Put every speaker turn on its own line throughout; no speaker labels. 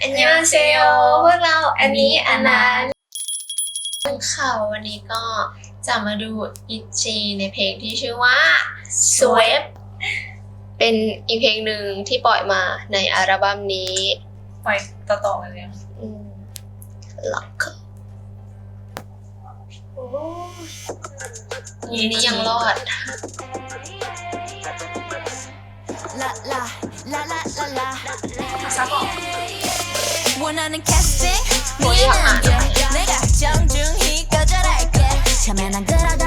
อันยองเซโยพวกเราอันนี้อันนั้นค่ะวันนี้ก็จะมาดูอิจีในเพลงที่ชื่อว่า Sweep เป็นอีกเพลงหนึ่งที่ปล่อยมาในอัลบั้มนี้
ปล่อยต่อๆกันเลย
อืมล็อกยีนี้ยังรอด
La la la la la la
ซักออก
원하는 캐스팅?
아,
내가 정중히 거절할게. 처음엔 안 그러더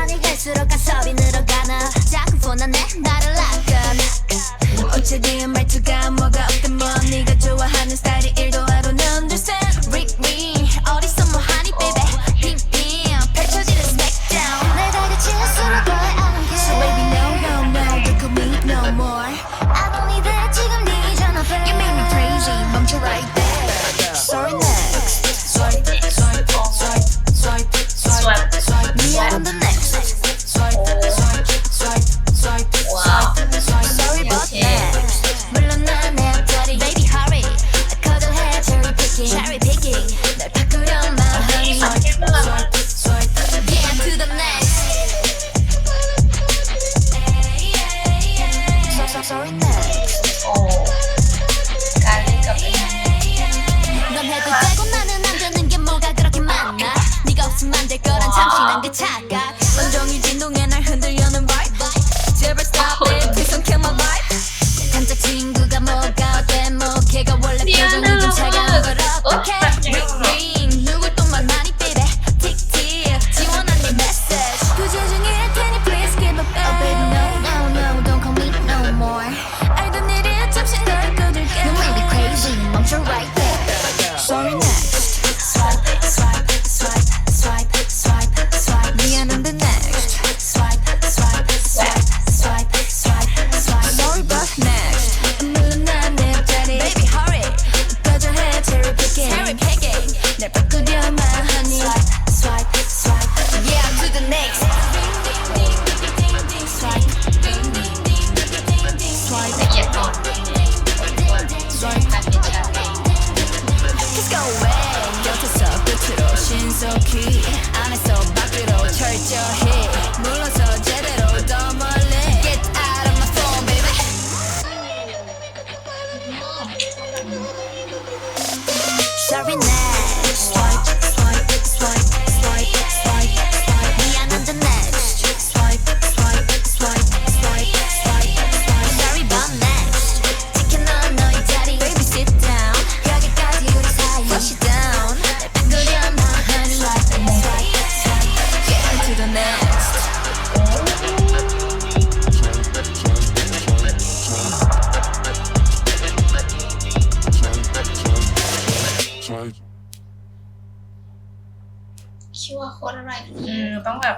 คิดว่าโคตรอะไร
เออต้องแบบ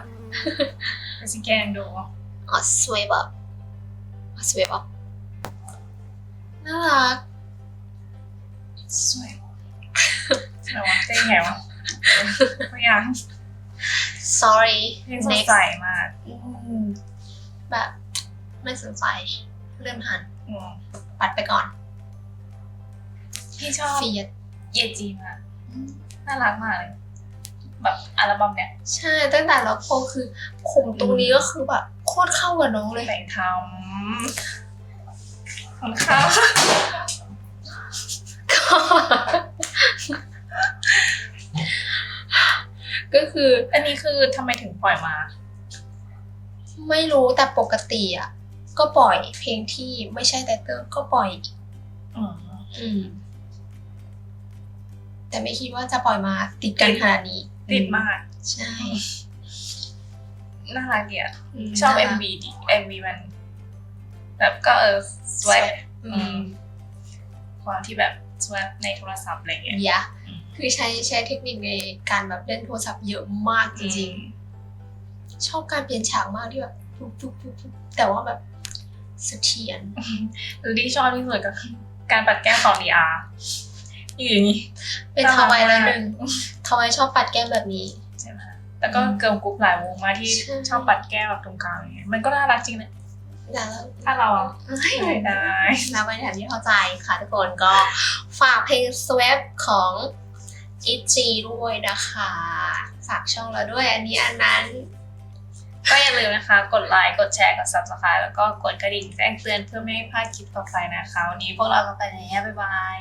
ไปสแกนดู
อ๋อสวยแบบอ๋อสวยแบบน่ารัก
สวยแต่ว่าเจ๊แหวะไม่อยาก
sorry
เพลงสด
next
ใสมาก
อืมแบบไม่สนใจเลื่อนผ่าน
อืม
ปัดไปก่อน
พี่ชอบ
เฟียด
เยจีมากน่ารักมากเลย แบบอัลบั้มเนี้ย
ใช่ตั้งแต่เราโพคือผมตรงนี้ก็คือแบบโคตรเข้ากับน้องเลย
แต่งทำคนข้าว
ก็คือ
อันนี้คือทำไมถึงปล่อยมา
ไม่รู้แต่ปกติอะก็ปล่อยเพลงที่ไม่ใช่ไตเติ้ลก็ปล่อย
อืม
อืมแต่ไม่คิดว่าจะปล่อยมาติดกันขนาดนี้
ติดมาก
ใช่
น่ารักดีอะ
ม
ชอบ
น่ารัก
MV ดิ MV มัน แบบก็เออ swipe
อื
อื
ม
มความที่แบบ swipe ในโทรศัพท์อะไรเงี้ย
ยะ
อืม
คือใช้ใช้เทคนิคในการแบบเล่นโทรศัพท์เยอะมากจริงๆ ชอบการเปลี่ยนฉากมากที่แบบปุ๊บปุ๊บปุ๊บปุ๊บแต่ว่าแบบเสถียร
หรือที่ชอบที่สุดก็คือการปัดแก้มของดีอาอยู่อย่างนี้
เป็น
น่ารัก
ทวายละ
มาก
หนึ่ง ทวายชอบปัดแก้มแบบนี้
ใช่ไหมแล้วก็
อืม
เกิร์ลกรุ๊ปหลายวงมากที่
ใช่
ชอบปัดแก้มแบบตรงกลางอย่างเงี้ยมันก็น่ารักจริงนะ
ออย่าแล้ว
ถ้าเราอะ
เฮ้ย
ไม่ได้
แล้วไปแถมที่เข้าใจค่ะทุกคนก็ฝากเพลง Swap ของ ITZY ด้วยนะคะ ฝากช่องเราด้วยอันนี้อันนั้น
ก็อย่าลืมนะคะ กดไลค์ กดแชร์ กด subscribe แล้วก็กดกระดิ่งแจ้งเตือนเพื่อไม่ให้พลาดคลิปต่อไปนะคะ วันนี้พวกเราก็ไปแล้ว บ๊ายบาย